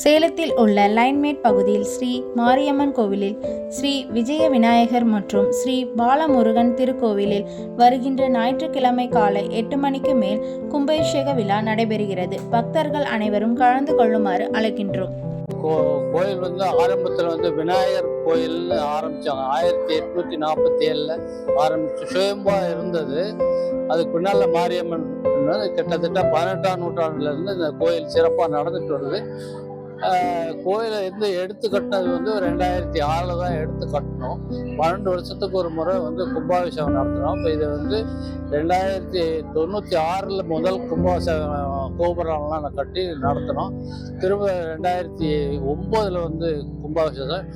சேலத்தில் உள்ள லைன்மேட் பகுதியில் ஸ்ரீ மாரியம்மன் கோவிலில் ஸ்ரீ விஜய விநாயகர் மற்றும் ஸ்ரீ பாலமுருகன் திருக்கோவிலில் வருகின்ற ஞாயிற்றுக்கிழமை காலை எட்டு மணிக்கு மேல் கும்பாபிஷேக விழா நடைபெறுகிறது. பக்தர்கள் அனைவரும் கலந்து கொள்ளுமாறு அழைக்கின்றோம். கோ கோயில் வந்து ஆரம்பத்தில் வந்து விநாயகர் கோயில் ஆரம்பித்தாங்க ஆயிரத்தி எட்நூற்றி நாற்பத்தி ஏழில் ஆரம்பித்து சுயம்பாக இருந்தது. அதுக்கு பின்னால் மாரியம்மன் கிட்டத்தட்ட பதினெட்டாம் நூற்றாண்டுலேருந்து இந்த கோயில் சிறப்பாக நடந்துட்டு வருது. கோயிலை இருந்து எடுத்து கட்டினது வந்து ரெண்டாயிரத்தி ஆறில் தான் எடுத்து கட்டினோம் பன்னெண்டு வருஷத்துக்கு ஒரு முறை வந்து கும்பாபிஷேகம் நடத்தினோம் இப்போ இது வந்து ரெண்டாயிரத்தி தொண்ணூற்றி ஆறில் முதல் கும்பாபிஷேகம் கோபுரம்லாம் கட்டி நடத்தினோம் திரும்ப ரெண்டாயிரத்தி ஒம்போதில் வந்து கும்பாபிஷேகம்.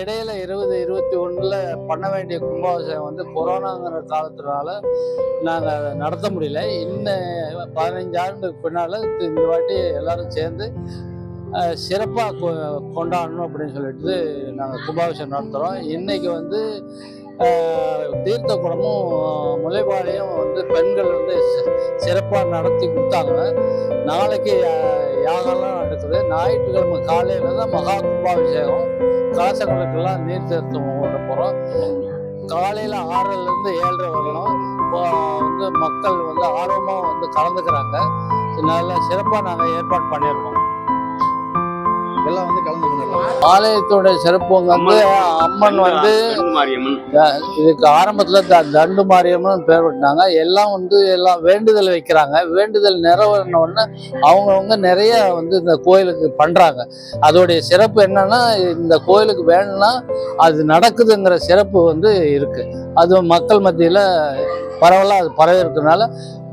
இடையில இருபது இருபத்தி ஒன்றில் பண்ண வேண்டிய கும்பாபிஷேகம் வந்து கொரோனாங்கிற காலத்தினால நாங்கள் அதை நடத்த முடியல. இன்னும் பதினஞ்சு ஆண்டுக்கு பின்னால் இந்த வாட்டி எல்லாரும் சேர்ந்து சிறப்பாக கொ கொண்டாடணும் அப்படின்னு சொல்லிட்டு நாங்கள் கும்பாபிஷேகம் நடத்துகிறோம் இன்றைக்கி வந்து தீர்த்த குடமும் முளைப்பாளையும் வந்து பெண்கள் வந்து சிறப்பாக நடத்தி கொடுத்தாங்க. நாளைக்கு அஹ், யாகம்லாம் நடக்குது. ஞாயிற்றுக்கிழமை காலையில் தான் மகா கும்பாபிஷேகம். கலசங்களுக்கெல்லாம் நீர் தீர்த்தம் கொண்டு போகிறோம் காலையில் ஆறுலேருந்து ஏழரை வரலாம் வந்து மக்கள் வந்து ஆர்வமாக வந்து கலந்துக்கிறாங்க. நல்ல சிறப்பாக நாங்கள் ஏற்பாடு பண்ணியிருக்கோம். எல்லாம் வந்து கலந்து கொண்டிருக்கோம் ஆலயத்தோட சிறப்பு வந்து அம்மன். வந்து இதுக்கு ஆரம்பத்தில் த தண்டு மாரியம்மன் பேர் விட்டாங்க. எல்லாம் வந்து எல்லாம் வேண்டுதல் வைக்கிறாங்க. வேண்டுதல் நிறைவேறின உடனே அவங்கவுங்க நிறைய வந்து இந்த கோயிலுக்கு பண்ணுறாங்க அதோடைய சிறப்பு என்னன்னா இந்த கோயிலுக்கு வேணும்னா அது நடக்குதுங்கிற சிறப்பு வந்து இருக்கு. அது மக்கள் மத்தியில் பரவலாக அது பரவி இருக்கனால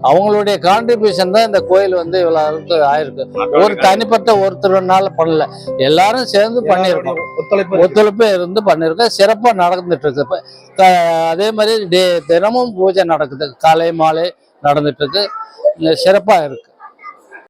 அவங்களுடைய கான்ட்ரிபியூஷன் தான் இந்த கோயில் வந்து இவ்வளோ அளவுக்கு ஆயிருக்கு. ஒரு தனிப்பட்ட ஒருத்தர்னால பண்ணல. எல்லாரும் சேர்ந்து பண்ணியிருக்கோம். ஒத்துழைப்பு ஒத்துழைப்பு இருந்து பண்ணியிருக்கோம். சிறப்பாக நடந்துட்டு இருக்கு இப்ப, அதே மாதிரி டே தினமும் பூஜை நடக்குது. காலை மாலை நடந்துட்டு இருக்கு சிறப்பாக இருக்கு.